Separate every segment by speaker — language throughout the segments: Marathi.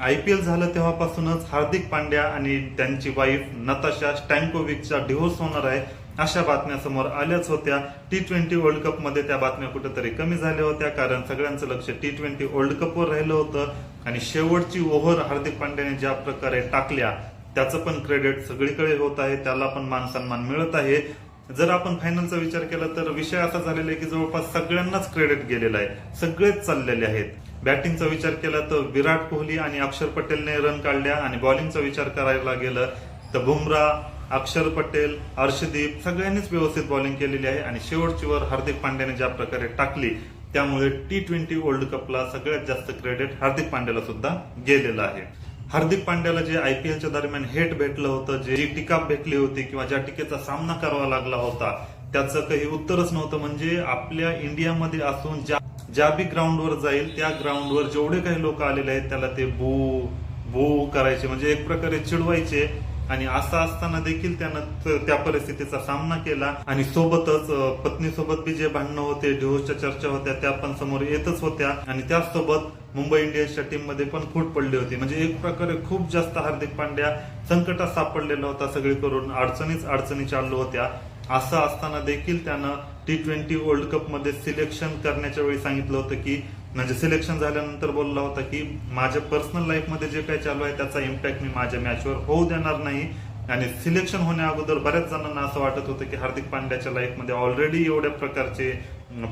Speaker 1: आय पी एल झालं तेव्हापासूनच हार्दिक पांड्या आणि त्यांची वाईफ नताशा स्टँकोविकचा डिव्होर्स होणार आहे अशा बातम्या समोर आल्याच होत्या. टी ट्वेंटी वर्ल्ड कपमध्ये त्या बातम्या कुठेतरी कमी झाल्या होत्या कारण सगळ्यांचं लक्ष टी ट्वेंटी वर्ल्ड कपवर राहिलं होतं आणि शेवटची ओव्हर हार्दिक पांड्याने ज्या प्रकारे टाकल्या त्याचं पण क्रेडिट सगळीकडे होत आहे त्याला पण मान सन्मान मिळत आहे. जर आपण फायनलचा विचार केला तर विषय असा झालेला आहे की जवळपास सगळ्यांनाच क्रेडिट गेलेला आहे. सगळेच चाललेले आहेत. बॅटिंगचा विचार केला तर विराट कोहली आणि अक्षर पटेलने रन काढल्या आणि बॉलिंगचा विचार करायला गेलं तर बुमराह अक्षर पटेल अर्षदीप सगळ्यांनीच व्यवस्थित बॉलिंग केलेली आहे आणि शेवटची वर हार्दिक पांड्याने ज्या प्रकारे टाकली त्यामुळे टी ट्वेंटी वर्ल्ड कपला सगळ्यात जास्त क्रेडिट हार्दिक पांड्याला सुद्धा गेलेलं आहे. हार्दिक पांड्याला जे आय पी एलच्या दरम्यान हेट भेटलं होतं जे जी टीका भेटली होती किंवा ज्या टीकेचा सामना करावा लागला होता त्याचं काही उत्तरच नव्हतं. म्हणजे आपल्या इंडियामध्ये असून ज्या ज्या बी ग्राउंडवर जाईल त्या ग्राउंडवर जेवढे काही लोक आलेले आहेत त्याला ते बू बू करायचे. म्हणजे एक प्रकारे चिडवायचे आणि असं असताना देखील त्यानं त्या परिस्थितीचा सामना केला. आणि सोबतच पत्नीसोबत बी जे भांडणं होते डिवोर्सच्या चर्चा होत्या त्या पण समोर येतच होत्या. आणि त्याचसोबत मुंबई इंडियन्सच्या टीममध्ये पण फूट पडली होती. म्हणजे एक प्रकारे खूप जास्त हार्दिक पांड्या संकटात सापडलेला होता. सगळी करून अडचणीच अडचणी चालू होत्या. असं असताना देखील त्यानं टी ट्वेंटी वर्ल्ड कपमध्ये सिलेक्शन करण्याच्या वेळी सांगितलं होतं की म्हणजे सिलेक्शन झाल्यानंतर बोलला होता की माझ्या पर्सनल लाईफमध्ये जे काही चालू आहे त्याचा इम्पॅक्ट मी माझ्या मॅचवर होऊ देणार नाही. आणि सिलेक्शन होण्या अगोदर बऱ्याच जणांना असं वाटत होतं की हार्दिक पांड्याच्या लाईफमध्ये ऑलरेडी एवढ्या प्रकारचे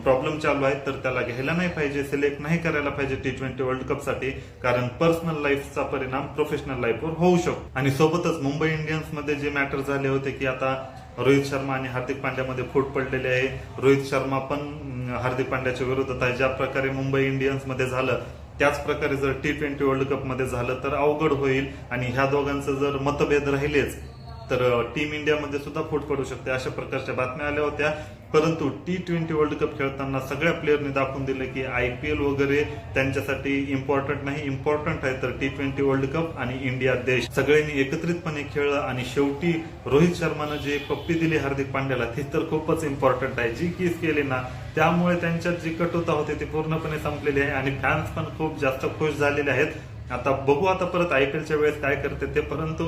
Speaker 1: प्रॉब्लेम चालू आहेत तर त्याला घ्यायला नाही पाहिजे सिलेक्ट नाही करायला पाहिजे टी ट्वेंटी वर्ल्ड कपसाठी कारण पर्सनल लाईफचा परिणाम प्रोफेशनल लाईफवर होऊ शकतो. आणि सोबतच मुंबई इंडियन्समध्ये जे मॅटर झाले होते की आता रोहित शर्मा आणि हार्दिक पांड्यामध्ये फूट पडलेली आहे. रोहित शर्मा पण हार्दिक पांड्याच्या विरोधात आहे. ज्या प्रकारे मुंबई इंडियन्समध्ये झालं त्याच प्रकारे जर टी ट्वेंटी वर्ल्ड कपमध्ये झालं तर अवघड होईल. आणि ह्या दोघांचं जर मतभेद राहिलेच तर टीम इंडियामध्ये सुद्धा फूट पडू शकते अशा प्रकारच्या बातम्या आल्या होत्या. परंतु टी ट्वेंटी वर्ल्ड कप खेळताना सगळ्या प्लेअरने दाखवून दिलं की आय पी एल वगैरे त्यांच्यासाठी इम्पॉर्टंट नाही. इम्पॉर्टंट आहे तर टी ट्वेंटी वर्ल्ड कप आणि इंडिया देश. सगळ्यांनी एकत्रितपणे खेळलं आणि शेवटी रोहित शर्मानं जे पप्पी दिली हार्दिक पांड्याला ती तर खूपच इम्पॉर्टंट आहे. जी किस केली ना त्यामुळे त्यांच्यात जी कटुता होती ती पूर्णपणे संपलेली आहे आणि फॅन्स पण खूप जास्त खुश झालेले आहेत. आता बघू आता परत आयपीएलच्या वेळेस काय करते ते परंतु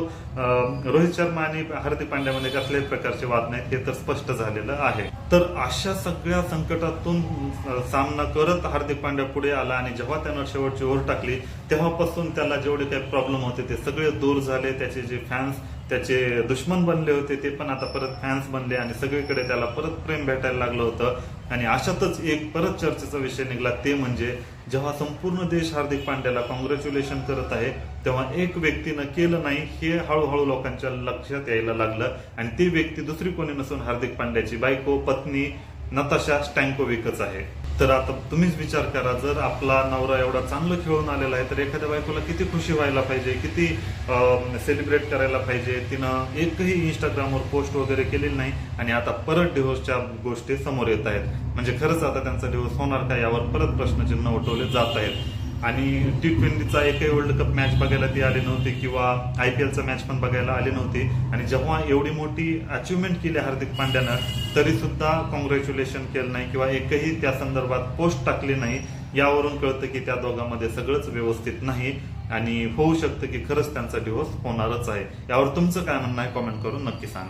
Speaker 1: रोहित शर्मा आणि हार्दिक पांड्यामध्ये कसल्याही प्रकारचे वाद नाहीत हे तर स्पष्ट झालेलं आहे. तर अशा सगळ्या संकटातून सामना करत हार्दिक पांड्या पुढे आला आणि जेव्हा त्यानं शेवटची ओव्हर टाकली तेव्हापासून त्याला जेवढे काही प्रॉब्लेम होते ते सगळे दूर झाले. त्याचे जे फॅन्स त्याचे दुश्मन बनले होते ते पण आता परत फॅन्स बनले आणि सगळीकडे त्याला परत प्रेम भेटायला लागलं होतं. आणि अशातच एक परत चर्चेचा विषय निघाला ते म्हणजे जेव्हा संपूर्ण देश हार्दिक पांड्याला कॉंग्रॅच्युलेशन करत आहे तेव्हा एक व्यक्तीनं केलं नाही हे हळूहळू लोकांच्या लक्षात यायला लागलं. आणि ती व्यक्ती दुसरी कोणी नसून हार्दिक पांड्याची बायको पत्नी नताशा स्टँकोविकच आहे. तर आता तुम्हीच विचार करा जर आपला नवरा एवढा चांगलं खेळून आलेला आहे तर एखाद्या बायकोला किती खुशी व्हायला पाहिजे किती सेलिब्रेट करायला पाहिजे? तिनं एकही इंस्टाग्रामवर पोस्ट वगैरे केलेली नाही आणि आता परत डिव्होर्सच्या गोष्टी समोर येत आहेत. म्हणजे खरंच आता त्यांचा डिव्होर्स होणार का यावर परत प्रश्नचिन्ह उठवले जात आहेत. आणि टी ट्वेंटीचा एकही वर्ल्ड कप मॅच बघायला ती आली नव्हती किंवा आय पी एलचा मॅच पण बघायला आली नव्हती. आणि जेव्हा एवढी मोठी अचिव्हमेंट केली हार्दिक पांड्यानं तरी सुद्धा कॉंग्रॅच्युलेशन केलं नाही किंवा एकही त्या संदर्भात पोस्ट टाकली नाही. यावरून कळतं की त्या दोघांमध्ये सगळंच व्यवस्थित नाही आणि होऊ शकतं की खरंच त्यांचा डिवोर्स होणारच आहे. यावर तुमचं काय म्हणणं आहे? कॉमेंट करून नक्की सांगा.